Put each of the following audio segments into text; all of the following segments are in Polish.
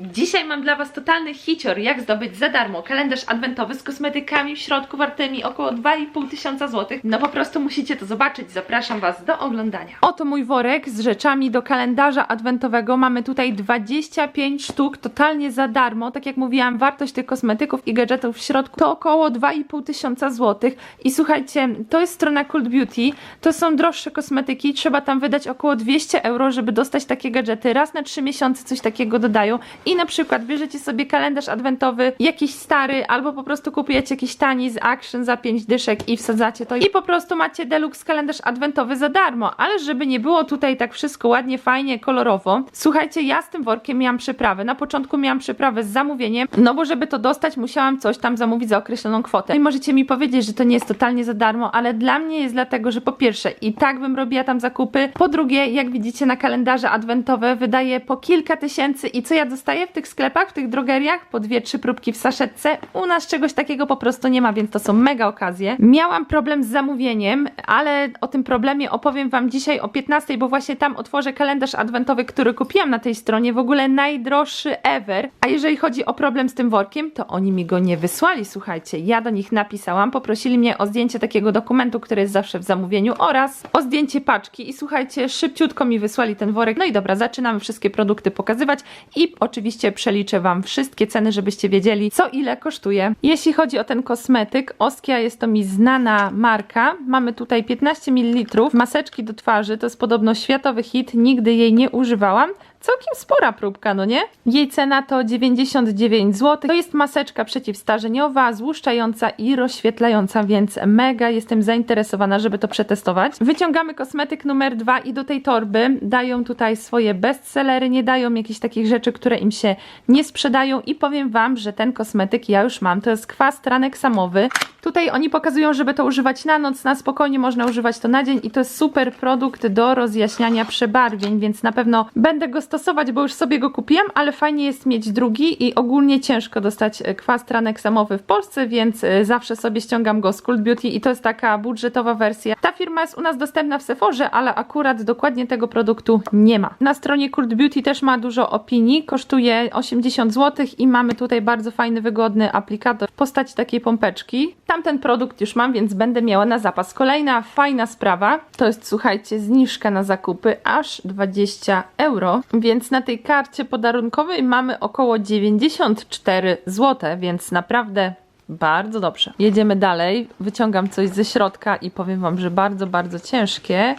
Dzisiaj mam dla Was totalny hicior, jak zdobyć za darmo kalendarz adwentowy z kosmetykami w środku wartymi około 2,5 tysiąca złotych. No po prostu musicie to zobaczyć, zapraszam Was do oglądania. Oto mój worek z rzeczami do kalendarza adwentowego. Mamy tutaj 25 sztuk, totalnie za darmo. Tak jak mówiłam, wartość tych kosmetyków i gadżetów w środku to około 2,5 tysiąca złotych. I słuchajcie, to jest strona Cult Beauty, to są droższe kosmetyki, trzeba tam wydać około 200 euro, żeby dostać takie gadżety. Raz na 3 miesiące coś takiego dodają na przykład bierzecie sobie kalendarz adwentowy, jakiś stary, albo po prostu kupujecie jakiś tani z Action za 5 dyszek i wsadzacie to i po prostu macie deluxe kalendarz adwentowy za darmo, ale żeby nie było tutaj tak wszystko ładnie, fajnie, kolorowo, słuchajcie, ja z tym workiem miałam przyprawę. Na początku miałam przyprawę z zamówieniem, no bo żeby to dostać, musiałam coś tam zamówić za określoną kwotę. I możecie mi powiedzieć, że to nie jest totalnie za darmo, ale dla mnie jest dlatego, że po pierwsze i tak bym robiła tam zakupy, po drugie, jak widzicie na kalendarze adwentowe wydaje po kilka tysięcy i co ja dostaję w tych sklepach, w tych drogeriach? Po dwie, trzy próbki w saszetce. U nas czegoś takiego po prostu nie ma, więc to są mega okazje. Miałam problem z zamówieniem, ale o tym problemie opowiem Wam dzisiaj o 15, bo właśnie tam otworzę kalendarz adwentowy, który kupiłam na tej stronie, w ogóle najdroższy ever. A jeżeli chodzi o problem z tym workiem, to oni mi go nie wysłali, słuchajcie. Ja do nich napisałam, poprosili mnie o zdjęcie takiego dokumentu, który jest zawsze w zamówieniu oraz o zdjęcie paczki i słuchajcie, szybciutko mi wysłali ten worek. No i dobra, zaczynamy wszystkie produkty pokazywać i oczywiście przeliczę Wam wszystkie ceny, żebyście wiedzieli, co ile kosztuje. Jeśli chodzi o ten kosmetyk, Oskia jest to mi znana marka. Mamy tutaj 15 ml maseczki do twarzy, to jest podobno światowy hit, nigdy jej nie używałam. Całkiem spora próbka, no nie? Jej cena to 99 zł. To jest maseczka przeciwstarzeniowa, złuszczająca i rozświetlająca, więc mega jestem zainteresowana, żeby to przetestować. Wyciągamy kosmetyk numer dwa i do tej torby dają tutaj swoje bestsellery, nie dają jakichś takich rzeczy, które im się nie sprzedają i powiem Wam, że ten kosmetyk ja już mam. To jest kwas tranek samowy. Tutaj oni pokazują, żeby to używać na noc, na spokojnie można używać to na dzień i to jest super produkt do rozjaśniania przebarwień, więc na pewno będę go stosować, bo już sobie go kupiłam, ale fajnie jest mieć drugi i ogólnie ciężko dostać e, kwas tranek samowy w Polsce, więc e, zawsze sobie ściągam go z Cult Beauty i to jest taka budżetowa wersja. Ta firma jest u nas dostępna w Sephorze, ale akurat dokładnie tego produktu nie ma. Na stronie Cult Beauty też ma dużo opinii, kosztuje 80 zł i mamy tutaj bardzo fajny, wygodny aplikator w postaci takiej pompeczki. Tamten produkt już mam, więc będę miała na zapas. Kolejna fajna sprawa to jest, słuchajcie, zniżka na zakupy aż 20 euro, więc na tej karcie podarunkowej mamy około 94 zł, więc naprawdę bardzo dobrze. Jedziemy dalej. Wyciągam coś ze środka i powiem Wam, że bardzo, bardzo ciężkie.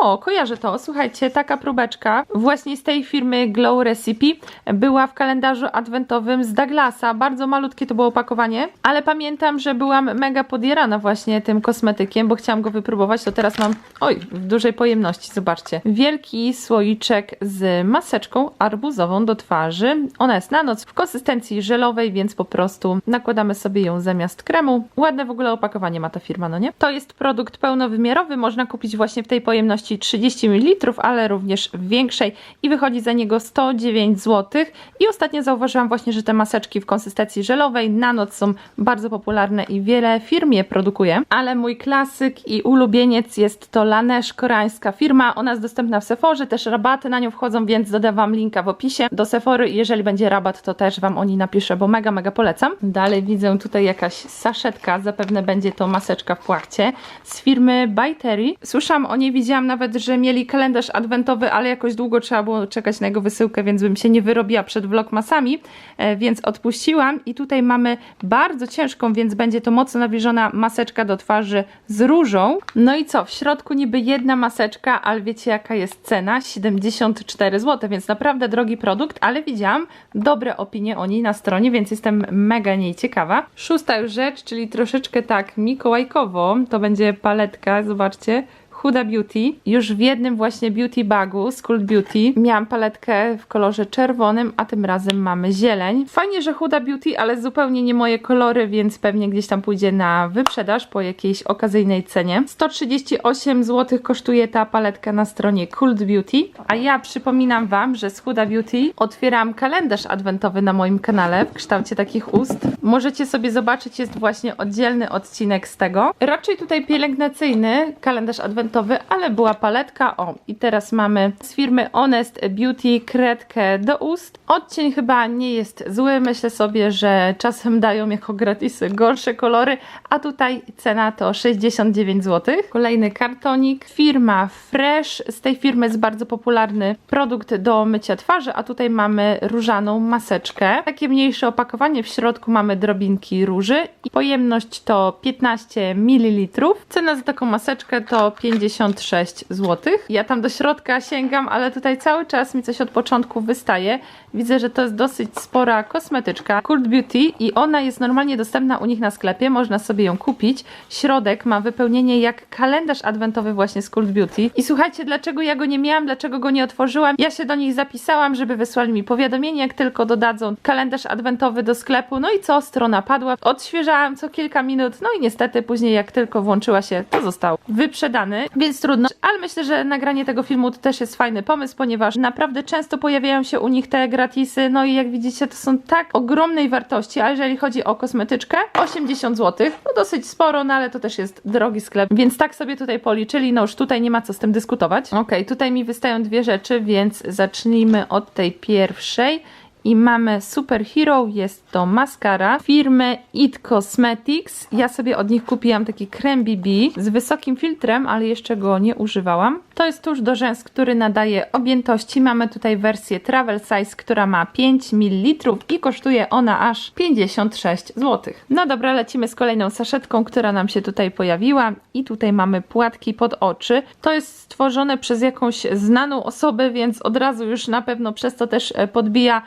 O, kojarzę to. Słuchajcie, taka próbeczka właśnie z tej firmy Glow Recipe była w kalendarzu adwentowym z Douglasa. Bardzo malutkie to było opakowanie, ale pamiętam, że byłam mega podjarana właśnie tym kosmetykiem, bo chciałam go wypróbować. To teraz mam, oj, w dużej pojemności, zobaczcie. Wielki słoiczek z maseczką arbuzową do twarzy. Ona jest na noc w konsystencji żelowej, więc po prostu nakładamy sobie ją zamiast kremu. Ładne w ogóle opakowanie ma ta firma, no nie? To jest produkt pełnowymiarowy, można kupić właśnie w tej pojemności 30 ml, ale również w większej i wychodzi za niego 109 zł. I ostatnio zauważyłam właśnie, że te maseczki w konsystencji żelowej na noc są bardzo popularne i wiele firm je produkuje, ale mój klasyk i ulubieniec jest to Laneige, koreańska firma. Ona jest dostępna w Sephorze, też rabaty na nią wchodzą, więc dodawam linka w opisie do Sephory. Jeżeli będzie rabat, to też Wam o niej napiszę, bo mega, mega polecam. Dalej widzę tutaj jakaś saszetka, zapewne będzie to maseczka w płachcie z firmy By Terry. Słyszałam o niej, widziałam nawet, że mieli kalendarz adwentowy, ale jakoś długo trzeba było czekać na jego wysyłkę, więc bym się nie wyrobiła przed vlogmasami, e, więc odpuściłam i tutaj mamy bardzo ciężką, więc będzie to mocno nawilżona maseczka do twarzy z różą. No i co, w środku niby jedna maseczka, ale wiecie jaka jest cena? 74 zł, więc naprawdę drogi produkt, ale widziałam dobre opinie o niej na stronie, więc jestem mega niej ciekawa. Szósta już rzecz, czyli troszeczkę tak mikołajkowo, to będzie paletka, zobaczcie, Huda Beauty. Już w jednym właśnie beauty bagu z Cult Beauty miałam paletkę w kolorze czerwonym, a tym razem mamy zieleń. Fajnie, że Huda Beauty, ale zupełnie nie moje kolory, więc pewnie gdzieś tam pójdzie na wyprzedaż po jakiejś okazyjnej cenie. 138 zł kosztuje ta paletka na stronie Cult Beauty, a ja przypominam Wam, że z Huda Beauty otwieram kalendarz adwentowy na moim kanale w kształcie takich ust. Możecie sobie zobaczyć, jest właśnie oddzielny odcinek z tego. Raczej tutaj pielęgnacyjny kalendarz adwentowy ale była paletka. O, i teraz mamy z firmy Honest Beauty kredkę do ust. Odcień chyba nie jest zły. Myślę sobie, że czasem dają jako gratisy gorsze kolory, a tutaj cena to 69 zł. Kolejny kartonik. Firma Fresh. Z tej firmy jest bardzo popularny produkt do mycia twarzy, a tutaj mamy różaną maseczkę. Takie mniejsze opakowanie. W środku mamy drobinki róży i pojemność to 15 ml. Cena za taką maseczkę to 56 zł. Ja tam do środka sięgam, ale tutaj cały czas mi coś od początku wystaje. Widzę, że to jest dosyć spora kosmetyczka Cult Beauty i ona jest normalnie dostępna u nich na sklepie. Można sobie ją kupić. Środek ma wypełnienie jak kalendarz adwentowy właśnie z Cult Beauty. I słuchajcie, dlaczego ja go nie miałam, dlaczego go nie otworzyłam? Ja się do nich zapisałam, żeby wysłali mi powiadomienie, jak tylko dodadzą kalendarz adwentowy do sklepu. No i co? Strona padła. Odświeżałam co kilka minut. No i niestety później jak tylko włączyła się, to został wyprzedany, więc trudno. Ale myślę, że nagranie tego filmu to też jest fajny pomysł, ponieważ naprawdę często pojawiają się u nich te gratisy. No i jak widzicie, to są tak ogromnej wartości, a jeżeli chodzi o kosmetyczkę, 80 zł. No dosyć sporo, no ale to też jest drogi sklep, więc tak sobie tutaj policzyli. No już tutaj nie ma co z tym dyskutować. Ok, tutaj mi wystają dwie rzeczy, więc zacznijmy od tej pierwszej. I mamy Superhero, jest to maskara firmy It Cosmetics. Ja sobie od nich kupiłam taki krem BB z wysokim filtrem, ale jeszcze go nie używałam. To jest tuż do rzęs, który nadaje objętości. Mamy tutaj wersję Travel Size, która ma 5 ml i kosztuje ona aż 56 zł. No dobra, lecimy z kolejną saszetką, która nam się tutaj pojawiła. I tutaj mamy płatki pod oczy. To jest stworzone przez jakąś znaną osobę, więc od razu już na pewno przez to też e, podbija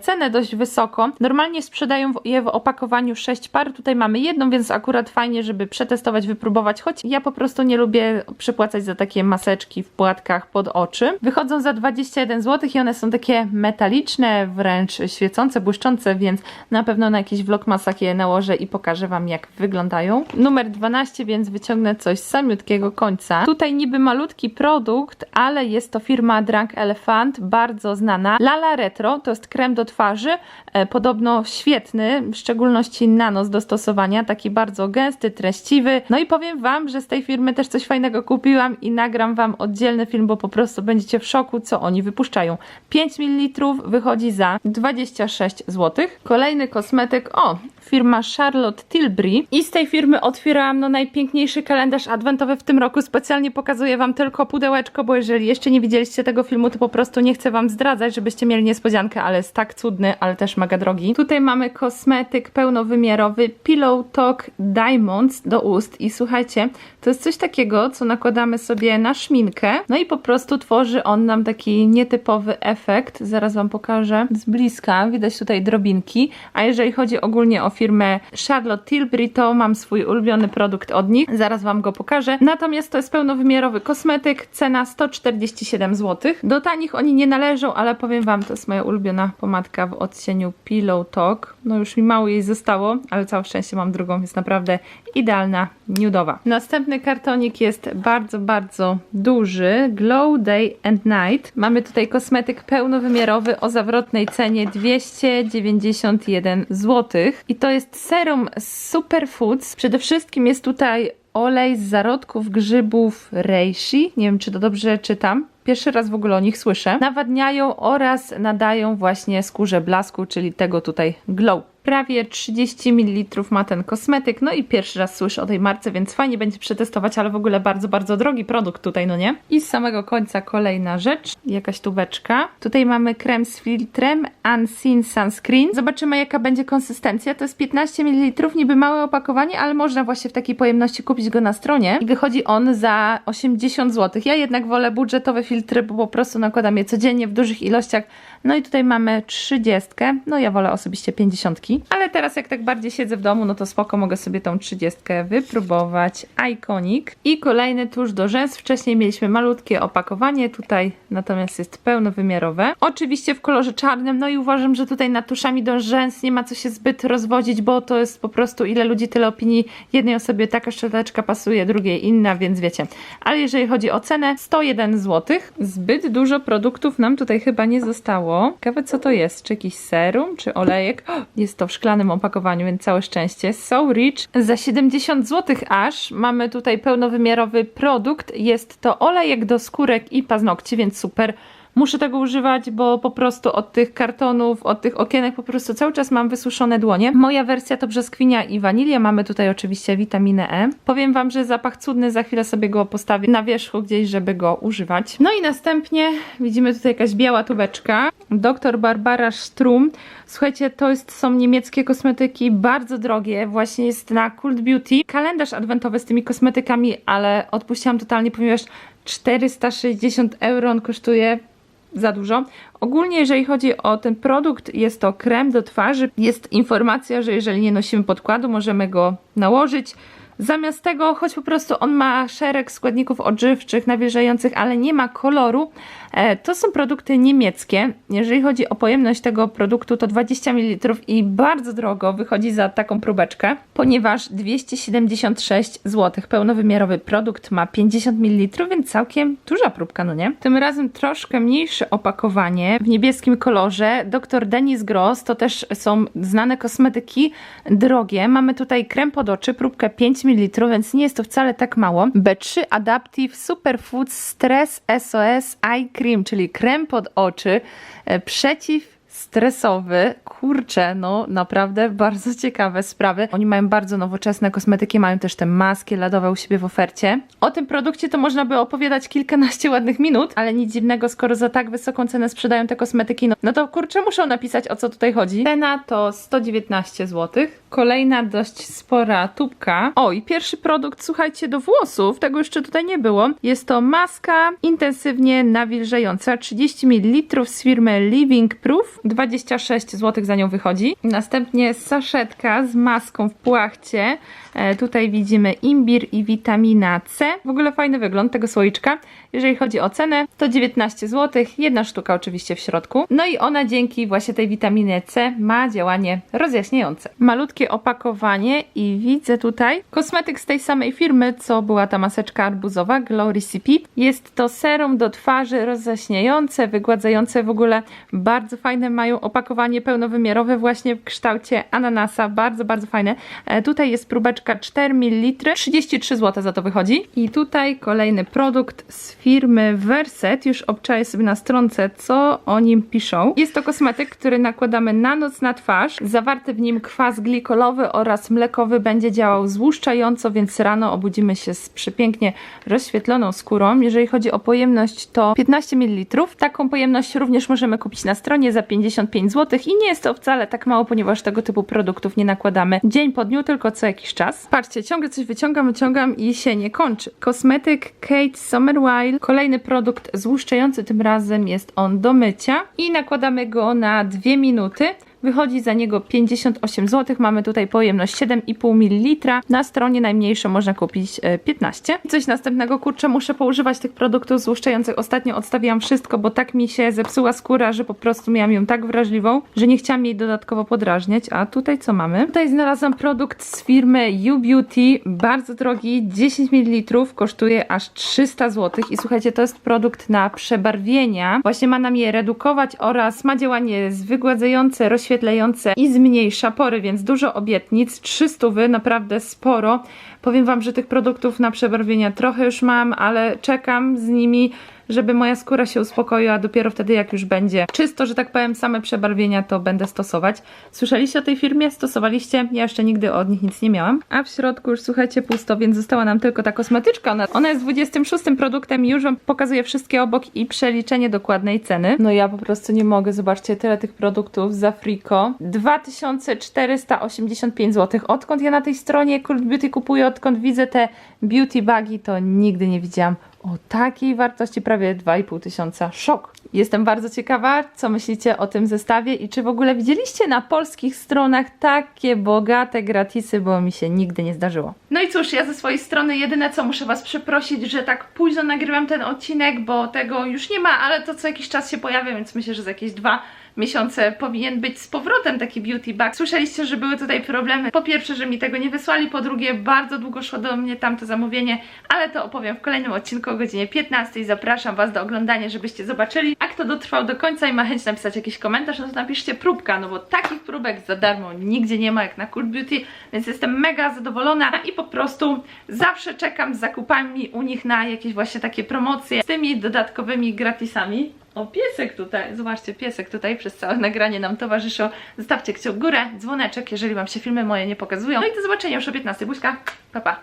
cenę dość wysoko. Normalnie sprzedają je w opakowaniu 6 par, tutaj mamy jedną, więc akurat fajnie, żeby przetestować, wypróbować, choć ja po prostu nie lubię przepłacać za takie maseczki w płatkach pod oczy. Wychodzą za 21 zł i one są takie metaliczne, wręcz świecące, błyszczące, więc na pewno na jakiś vlogmasach je nałożę i pokażę Wam jak wyglądają. Numer 12, więc wyciągnę coś z samiutkiego końca. Tutaj niby malutki produkt, ale jest to firma Drunk Elephant, bardzo znana. Lala Retro to jest krem do twarzy, e, podobno świetny, w szczególności na noc do stosowania, taki bardzo gęsty, treściwy. No i powiem Wam, że z tej firmy też coś fajnego kupiłam i nagram Wam oddzielny film, bo po prostu będziecie w szoku, co oni wypuszczają. 5 ml wychodzi za 26 zł. Kolejny kosmetyk, o, firma Charlotte Tilbury i z tej firmy otwierałam no najpiękniejszy kalendarz adwentowy w tym roku. Specjalnie pokazuję Wam tylko pudełeczko, bo jeżeli jeszcze nie widzieliście tego filmu, to po prostu nie chcę Wam zdradzać, żebyście mieli niespodziankę, ale jest tak cudny, ale też mega drogi. Tutaj mamy kosmetyk pełnowymiarowy Pillow Talk Diamonds do ust i słuchajcie, to jest coś takiego, co nakładamy sobie na szminkę, no i po prostu tworzy on nam taki nietypowy efekt. Zaraz Wam pokażę z bliska, widać tutaj drobinki, a jeżeli chodzi ogólnie o firmę Charlotte Tilbury, to mam swój ulubiony produkt od nich, zaraz Wam go pokażę. Natomiast to jest pełnowymiarowy kosmetyk, cena 147 zł. Do tanich oni nie należą, ale powiem Wam, to jest moja ulubiona pomadka w odcieniu Pillow Talk. No już mi mało jej zostało, ale całe szczęście mam drugą, jest naprawdę idealna, nudowa. Następny kartonik jest bardzo, bardzo duży. Glow Day and Night. Mamy tutaj kosmetyk pełnowymiarowy o zawrotnej cenie 291 zł. I to jest serum z Superfoods. Przede wszystkim jest tutaj olej z zarodków grzybów reishi. Nie wiem, czy to dobrze czytam. Pierwszy raz w ogóle o nich słyszę. Nawadniają oraz nadają właśnie skórze blasku, czyli tego tutaj glow. Prawie 30 ml ma ten kosmetyk, no i pierwszy raz słyszę o tej marce, więc fajnie będzie przetestować, ale w ogóle bardzo, bardzo drogi produkt tutaj, no nie? I z samego końca kolejna rzecz, jakaś tubeczka. Tutaj mamy krem z filtrem Unseen Sunscreen. Zobaczymy jaka będzie konsystencja. To jest 15 ml, niby małe opakowanie, ale można właśnie w takiej pojemności kupić go na stronie. I wychodzi on za 80 zł. Ja jednak wolę budżetowe filtry, bo po prostu nakładam je codziennie w dużych ilościach. No i tutaj mamy 30. No ja wolę osobiście 50. Ale teraz jak tak bardziej siedzę w domu, no to spoko, mogę sobie tą 30 wypróbować. Iconic. I kolejny tuż do rzęs. Wcześniej mieliśmy malutkie opakowanie, tutaj natomiast jest pełnowymiarowe. Oczywiście w kolorze czarnym, no i uważam, że tutaj nad tuszami do rzęs nie ma co się zbyt rozwodzić, bo to jest po prostu ile ludzi, tyle opinii. Jednej osobie taka szczoteczka pasuje, drugiej inna, więc wiecie. Ale jeżeli chodzi o cenę, 101 zł. Zbyt dużo produktów nam tutaj chyba nie zostało. Ciekawe co to jest, czy jakiś serum, czy olejek. O, jest to w szklanym opakowaniu, więc całe szczęście. So Rich za 70 zł aż mamy tutaj pełnowymiarowy produkt. Jest to olejek do skórek i paznokci, więc super. Muszę tego używać, bo po prostu od tych kartonów, od tych okienek po prostu cały czas mam wysuszone dłonie. Moja wersja to brzoskwinia i wanilia. Mamy tutaj oczywiście witaminę E. Powiem Wam, że zapach cudny, za chwilę sobie go postawię na wierzchu gdzieś, żeby go używać. No i następnie widzimy tutaj jakaś biała tubeczka. Dr Barbara Strum. Słuchajcie, to jest, są niemieckie kosmetyki, bardzo drogie. Właśnie jest na Cult Beauty. Kalendarz adwentowy z tymi kosmetykami, ale odpuściłam totalnie, ponieważ 460 euro on kosztuje za dużo. Ogólnie, jeżeli chodzi o ten produkt, jest to krem do twarzy. Jest informacja, że jeżeli nie nosimy podkładu, możemy go nałożyć. Zamiast tego, choć po prostu on ma szereg składników odżywczych, nawilżających, ale nie ma koloru, e, to są produkty niemieckie. Jeżeli chodzi o pojemność tego produktu, to 20 ml i bardzo drogo wychodzi za taką próbeczkę, ponieważ 276 zł. Pełnowymiarowy produkt ma 50 ml, więc całkiem duża próbka, no nie? Tym razem troszkę mniejsze opakowanie w niebieskim kolorze. Dr Denis Gross to też są znane kosmetyki drogie. Mamy tutaj krem pod oczy, próbkę 5 ml, więc nie jest to wcale tak mało. B3 Adaptive Superfood Stress SOS Eye Cream, czyli krem pod oczy e, przeciw stresowy. Kurczę, no naprawdę bardzo ciekawe sprawy. Oni mają bardzo nowoczesne kosmetyki, mają też te maski ladowe u siebie w ofercie. O tym produkcie to można by opowiadać kilkanaście ładnych minut, ale nic dziwnego, skoro za tak wysoką cenę sprzedają te kosmetyki, no, no to kurczę, muszą napisać o co tutaj chodzi. Cena to 119 zł. Kolejna dość spora tubka. O, i pierwszy produkt, słuchajcie, do włosów, tego jeszcze tutaj nie było. Jest to maska intensywnie nawilżająca, 30 ml z firmy Living Proof. 26 zł za nią wychodzi. Następnie saszetka z maską w płachcie. E, tutaj widzimy imbir i witamina C. W ogóle fajny wygląd tego słoiczka. Jeżeli chodzi o cenę, to 19 zł, jedna sztuka oczywiście w środku. No i ona dzięki właśnie tej witaminie C ma działanie rozjaśniające. Malutkie opakowanie i widzę tutaj kosmetyk z tej samej firmy, co była ta maseczka arbuzowa, Glow Recipe. Jest to serum do twarzy rozjaśniające, wygładzające w ogóle bardzo fajne mają opakowanie pełnowymiarowe właśnie w kształcie ananasa, bardzo, bardzo fajne. E, tutaj jest próbeczka 4 ml, 33 zł za to wychodzi. I tutaj kolejny produkt z firmy Verset, już obczaję sobie na stronce, co o nim piszą. Jest to kosmetyk, który nakładamy na noc na twarz. Zawarty w nim kwas glikolowy oraz mlekowy będzie działał złuszczająco, więc rano obudzimy się z przepięknie rozświetloną skórą. Jeżeli chodzi o pojemność, to 15 ml. Taką pojemność również możemy kupić na stronie za 55 zł i nie jest to wcale tak mało, ponieważ tego typu produktów nie nakładamy dzień po dniu, tylko co jakiś czas. Patrzcie, ciągle coś wyciągam, wyciągam i się nie kończy. Kosmetyk Kate Summerwild. Kolejny produkt złuszczający, tym razem jest on do mycia i nakładamy go na 2 minuty. Wychodzi za niego 58 zł. Mamy tutaj pojemność 7,5 ml. Na stronie najmniejszą można kupić e, 15. Coś następnego, kurczę, muszę poużywać tych produktów złuszczających. Ostatnio odstawiłam wszystko, bo tak mi się zepsuła skóra, że po prostu miałam ją tak wrażliwą, że nie chciałam jej dodatkowo podrażniać. A tutaj co mamy? Tutaj znalazłam produkt z firmy U Beauty, bardzo drogi, 10 ml, kosztuje aż 300 zł. I słuchajcie, to jest produkt na przebarwienia. Właśnie ma nam je redukować oraz ma działanie zwygładzające, rozświetlające i zmniejsza pory, więc dużo obietnic. 300 wy, naprawdę sporo. Powiem Wam, że tych produktów na przebarwienia trochę już mam, ale czekam z nimi żeby moja skóra się uspokoiła, dopiero wtedy jak już będzie czysto, że tak powiem, same przebarwienia to będę stosować. Słyszeliście o tej firmie? Stosowaliście? Ja jeszcze nigdy od nich nic nie miałam. A w środku już słuchajcie pusto, więc została nam tylko ta kosmetyczka. Ona, ona jest 26 produktem już Wam pokazuję wszystkie obok i przeliczenie dokładnej ceny. No ja po prostu nie mogę, zobaczcie, tyle tych produktów za Frico. 2485 zł. Odkąd ja na tej stronie Cult Beauty kupuję, odkąd widzę te beauty bagi, to nigdy nie widziałam o takiej wartości prawie 2,5 tysiąca. Szok! Jestem bardzo ciekawa, co myślicie o tym zestawie i czy w ogóle widzieliście na polskich stronach takie bogate gratisy, bo mi się nigdy nie zdarzyło. No i cóż, ja ze swojej strony jedyne co muszę Was przeprosić, że tak późno nagrywam ten odcinek, bo tego już nie ma, ale to co jakiś czas się pojawia, więc myślę, że za jakieś dwa miesiące powinien być z powrotem taki beauty bag. Słyszeliście, że były tutaj problemy. Po pierwsze, że mi tego nie wysłali, po drugie, bardzo długo szło do mnie tamto zamówienie, ale to opowiem w kolejnym odcinku o godzinie 15. Zapraszam Was do oglądania, żebyście zobaczyli. A kto dotrwał do końca i ma chęć napisać jakiś komentarz, no to napiszcie próbka, no bo takich próbek za darmo nigdzie nie ma jak na Cool Beauty, więc jestem mega zadowolona i po prostu zawsze czekam z zakupami u nich na jakieś właśnie takie promocje z tymi dodatkowymi gratisami. O, piesek tutaj, zobaczcie, piesek tutaj przez całe nagranie nam towarzyszył. Zostawcie kciuk w górę, dzwoneczek, jeżeli Wam się filmy moje nie pokazują. No i do zobaczenia już o 15. Buźka, pa pa.